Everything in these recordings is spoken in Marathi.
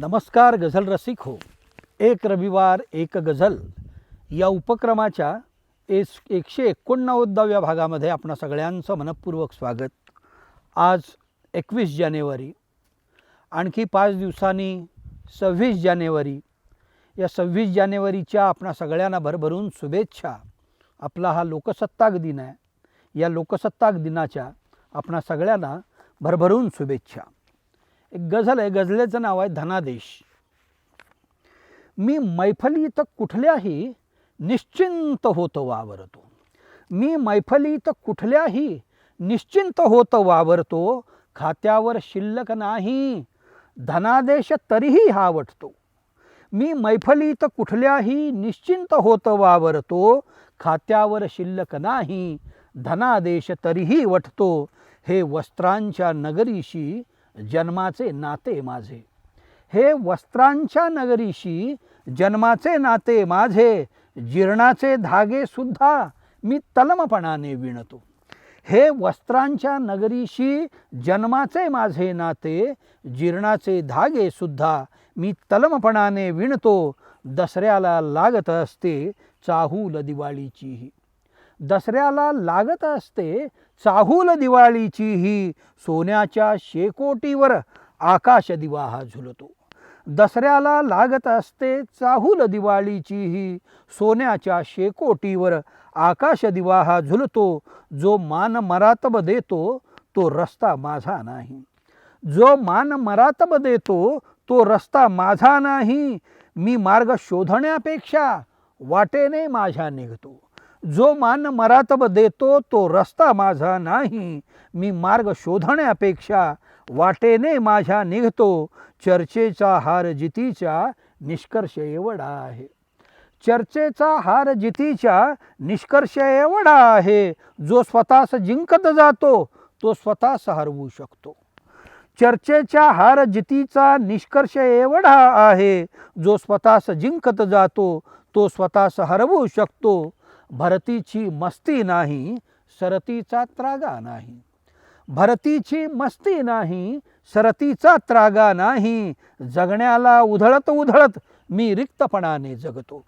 नमस्कार गझल रसिक हो. एक रविवार एक गझल. या उपक्रमाच्या एस एकशे एकोणनव्वदाव्या भागामध्ये आपणा सगळ्यांचं मनपूर्वक स्वागत. आज एकवीस जानेवारी. आणखी पाच दिवसांनी सव्वीस जानेवारी. या सव्वीस जानेवारीच्या आपणा सगळ्यांना भरभरून शुभेच्छा. आपला हा लोकसत्ताक दिन आहे. या लोकसत्ताक दिनाच्या आपणा सगळ्यांना भरभरून शुभेच्छा. एक गझल आहे गझलेचं नाव आहे धनादेश. मी मैफलीत कुठल्याही निश्चिंत होत वावरतो. मी मैफलीत कुठल्याही निश्चिंत होत वावरतो खात्यावर शिल्लक नाही धनादेश तरीही हा वटतो मी मैफलीत कुठल्याही निश्चिंत होत वावरतो खात्यावर शिल्लक नाही धनादेश तरीही वटतो. हे वस्त्रांच्या नगरीशी जन्माचे नाते माझे. हे वस्त्रांच्या नगरीशी जन्माचे नाते माझे जीर्णाचे धागे सुद्धा मी तलमपणाने विणतो. हे वस्त्रांच्या नगरीशी जन्माचे माझे नाते जीर्णाचे धागे सुद्धा मी तलमपणाने विणतो. दसऱ्याला लागत असते चाहूल दिवाळीचीही. दसऱ्याला लागत असते चाहूल दिवाळीची ही सोन्याच्या शेकोटीवर आकाशदिवा हा झुलतो. दसऱ्याला लागत असते चाहूल दिवाळीची ही सोन्याच्या शेकोटीवर आकाशदिवा हा झुलतो. जो मान मरातब देतो तो रस्ता माझा नाही. जो मान मरातब देतो तो रस्ता माझा नाही. मी मार्ग शोधण्यापेक्षा वाटेने माझ्या निघतो. जो मान मरातब देतो तो रस्ता माझा नाही. मी मार्ग शोधण्यापेक्षा वाटेने माझ्या निघतो. चर्चेचा हार जितीचा निष्कर्ष एवढा आहे. चर्चेचा हार जितीच्या निष्कर्ष एवढा आहे. जो स्वतःस जिंकत जातो तो स्वतःस हरवू शकतो. चर्चेच्या हार जितीचा निष्कर्ष एवढा आहे. जो स्वतःस जिंकत जातो तो स्वतःस हरवू शकतो. भरतीची मस्ती नाही सरतीचा त्रागा नाही. भरतीची मस्ती नाही सरतीचा त्रागा नाही. जगण्याला उधळत उधळत मी रिक्तपणाने जगतो.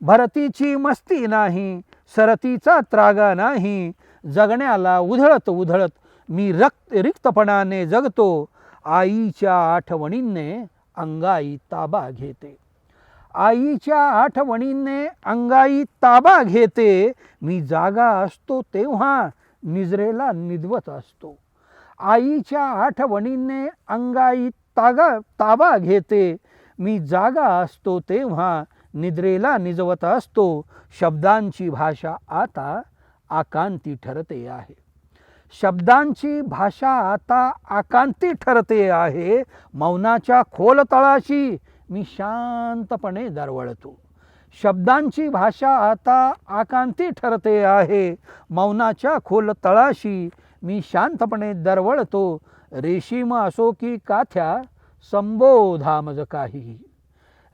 भरतीची मस्ती नाही सरतीचा त्रागा नाही. जगण्याला उधळत उधळत मी रक्त रिक्तपणाने जगतो. आईच्या आठवणींने अंगाई ताबा घेते. आईच्या आठवणींने अंगाई ताबा घेते. मी जागा असतो तेव्हा निजरेला निदवत असतो. आईच्या आठवणींने अंगाई तागा ताबा घेते. मी जागा असतो तेव्हा निद्रेला निजवत असतो. शब्दांची भाषा आता आकांती ठरते आहे. शब्दांची भाषा आता आकांती ठरते आहे. मौनाच्या खोल तळाशी मी शांतपणे दरवळतो. शब्दांची भाषा आता आकांती ठरते आहे. मौनाच्या खोल तळाशी मी शांतपणे दरवळतो. रेशीम असो की काथ्या संबोधा मज काहीही.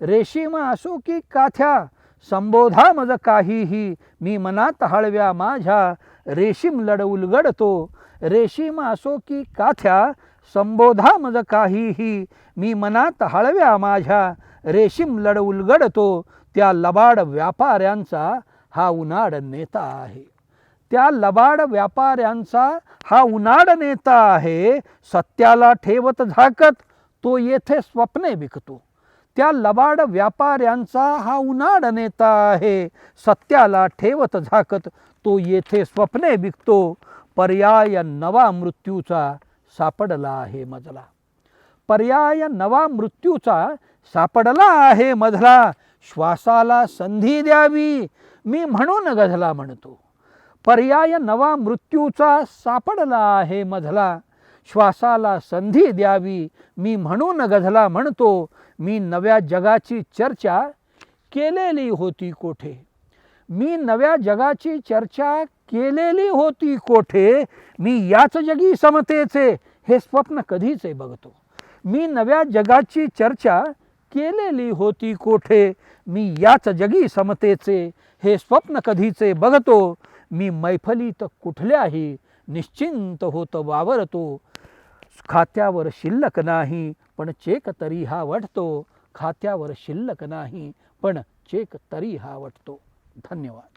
रेशीम असो की काथ्या संबोधा मज काहीही. मी मनात हळव्या माझ्या रेशीम लढ उलगडतो. रेशीम असो की काथ्या संबोधा मज काहीही. मी मनात हळव्या माझ्या रेशीम लढ उलगडतो त्या लबाड व्यापाऱ्यांचा हा उन्हाड नेता आहे. त्या लबाड व्यापाऱ्यांचा हा उन्हाड नेता आहे सत्याला ठेवत झाकत तो येथे स्वप्ने विकतो. त्या लबाड व्यापाऱ्यांचा हा उन्हाड नेता आहे सत्याला ठेवत झाकत तो येथे स्वप्ने विकतो. पर्याय नवा मृत्यूचा सापडला आहे मजला. पर्याय नवा मृत्यूचा सापडला आहे मधला श्वासाला संधी द्यावी मी म्हणून गझला म्हणतो. पर्याय नवा मृत्यूचा सापडला आहे मधला श्वासाला संधी द्यावी मी म्हणून गझला म्हणतो. मी नव्या जगाची चर्चा केलेली होती कोठे? मी नव्या जगाची चर्चा केलेली होती कोठे? मी याच जगी समतेचे हे स्वप्न कधीचे बघतो. मी नव्या जगाची चर्चा केलेली होती कोठे? मी याच जगी समतेचे हे स्वप्न कधीचे बघतो. मी मैफलीत कुठल्याही निश्चिंत होत वावरतो. खात्यावर शिल्लक नाही पण चेक तरी हा वटतो. खात्यावर शिल्लक नाही पण चेक तरी हा वटतो. धन्यवाद.